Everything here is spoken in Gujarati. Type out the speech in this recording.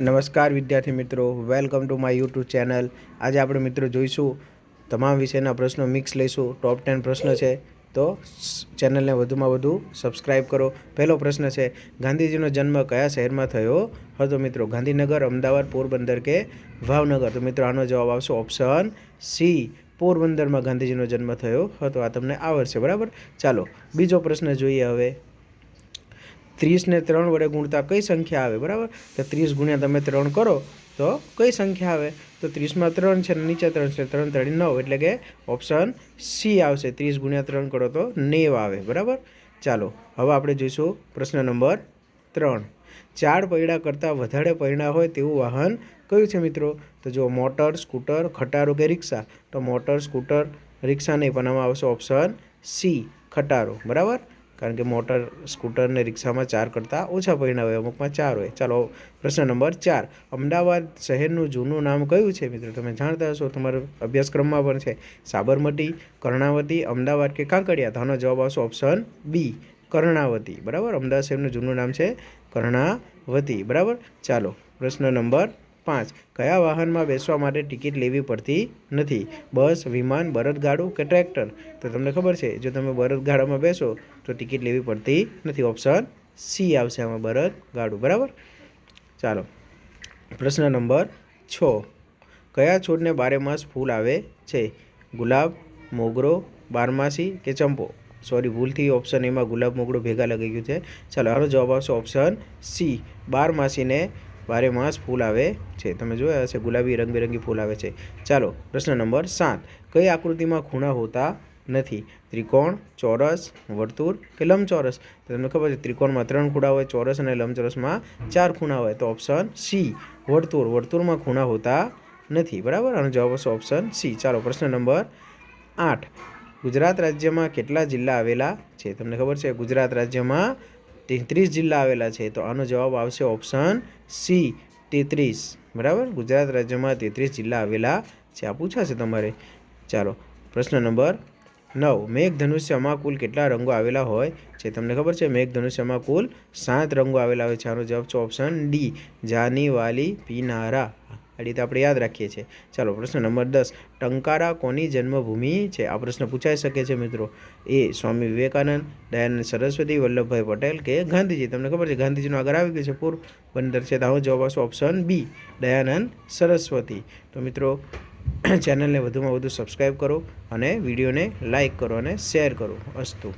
નમસ્કાર વિદ્યાર્થી મિત્રો welcome to my YouTube channel આજે આપણે મિત્રો જોઈશું તમામ વિષયના પ્રશ્નો મિક્સ લઈશું. ટોપ ટેન પ્રશ્ન છે. તો ચેનલને વધુમાં વધુ સબસ્ક્રાઇબ કરો. પહેલો પ્રશ્ન છે, ગાંધીજીનો જન્મ કયા શહેરમાં થયો? હતો મિત્રો, ગાંધીનગર, અમદાવાદ, પોરબંદર કે ભાવનગર? તો મિત્રો, આનો જવાબ આવશે ઓપ્શન સી પોરબંદરમાં ગાંધીજીનો જન્મ થયો. હતો આ તમને આવડશે. બરાબર? ચાલો, બીજો પ્રશ્ન જોઈએ હવે. ત્રીસને ત્રણ વડે ગુણતા કઈ સંખ્યા આવે? બરાબર? તો ત્રીસ ગુણ્યા તમે ત્રણ કરો, તો કઈ સંખ્યા આવે? તો ત્રીસમાં ત્રણ છે નીચે ત્રણ છે, ત્રણ ત્રણ નવ, એટલે કે ઓપ્શન સી આવશે. ત્રીસ ગુણ્યા ત્રણ કરો તો નેવ આવે, બરાબર? ચાલો, હવે આપણે જોઈશું પ્રશ્ન નંબર ત્રણ. ચાર પૈડા કરતાં વધારે પૈડા હોય તેવું વાહન કયું છે મિત્રો? તો જો મોટર, સ્કૂટર, ખટારો કે રિક્ષા? તો મોટર, સ્કૂટર, રિક્ષા નહીં, પણ આવશે ઓપ્શન સી, ખટારો. બરાબર? કારણ કે મોટર, સ્કૂટર ને રિક્ષામાં ચાર કરતાં ઓછા પરિણામ હોય, અમુકમાં ચાર હોય. ચાલો, પ્રશ્ન નંબર ચાર. અમદાવાદ શહેરનું જૂનું નામ કયું છે મિત્રો? તમે જાણતા હશો, તમારા અભ્યાસક્રમમાં પણ છે. સાબરમતી, કર્ણાવતી, અમદાવાદ કે કાંકરિયા? તો જવાબ આવશે ઓપ્શન બી, કર્ણાવતી. બરાબર? અમદાવાદ શહેરનું જૂનું નામ છે કર્ણાવતી. બરાબર? ચાલો, પ્રશ્ન નંબર પાંચ. કયા વાહનમાં બેસવા માટે ટિકિટ લેવી પડતી નથી? બસ, વિમાન બળદગાડું કે ટ્રેક્ટર? તો તમને ખબર છે, જો તમે બળદગાડામાં બેસો, તો ટિકિટ લેવી પડતી નથી. ઓપ્શન સી આવશે આમાં બળદગાડું બરાબર? ચાલો. પ્રશ્ન નંબર છ. કયા છોડને બારે માસ ફૂલ આવે છે? ગુલાબ, મોગરો, બારમાસી કે ચંપો? સોરી, ભૂલથી ઓપ્શન એમાં ગુલાબ, મોગરો ભેગા લગાઈ ગયું છે. ચાલો, આનો જવાબ આવશે ઓપ્શન સી. બારમાસીને બારે માસ ફૂલ આવે છે. તમે જોયા હશે, ગુલાબી રંગબેરંગી ફૂલ આવે છે. ચાલો, પ્રશ્ન નંબર સાત. કઈ આકૃતિમાં ખૂણા હોતા નથી? ત્રિકોણ, ચોરસ, વર્તુળ કે લંબચોરસ? તમને ખબર છે, ત્રિકોણમાં ત્રણ ખૂણા હોય, ચોરસ અને લંબચોરસમાં ચાર ખૂણા હોય. તો ઓપ્શન સી વર્તુળ. વર્તુળમાં ખૂણા હોતા નથી. બરાબર? આનો જવાબ હશે ઓપ્શન સી ચાલો, પ્રશ્ન નંબર આઠ. ગુજરાત રાજ્યમાં કેટલા જિલ્લા આવેલા છે? તમને ખબર છે, ગુજરાત રાજ્યમાં તેત્રીસ જિલ્લા આવેલા છે, તો આનો જવાબ આવશે ઓપ્શન સી તેત્રીસ. બરાબર? ગુજરાત રાજ્યમાં તેત્રીસ જિલ્લા આવેલા છે. આ પૂછાશે તમારે. ચાલો, પ્રશ્ન નંબર નવ. મેઘધનુષ્યમાં કુલ કેટલા રંગો આવેલા હોય છે? તમને ખબર છે મેઘધનુષ્યમાં કુલ સાત રંગો આવેલા હોય છે. આનો જવાબ છે ઓપ્શન ડી જાની વાલી પીનારા. આ રીતે આપણે યાદ રાખીએ છીએ. ચાલો, પ્રશ્ન નંબર દસ. ટંકારા કોની જન્મભૂમિ છે? આ પ્રશ્ન પૂછાઈ શકે છે મિત્રો. એ સ્વામી વિવેકાનંદ, દયાનંદ સરસ્વતી, વલ્લભભાઈ પટેલ કે ગાંધીજી? તમને ખબર છે, ગાંધીજીનું આગળ આવી ગયું છે પોરબંદર છે. તો આનો જવાબ આવશે ઓપ્શન બી દયાનંદ સરસ્વતી. તો મિત્રો, ચેનલને વધુમાં વધુ સબસ્ક્રાઈબ કરો અને વિડીયોને લાઇક કરો અને શેર કરો. અસ્તુ.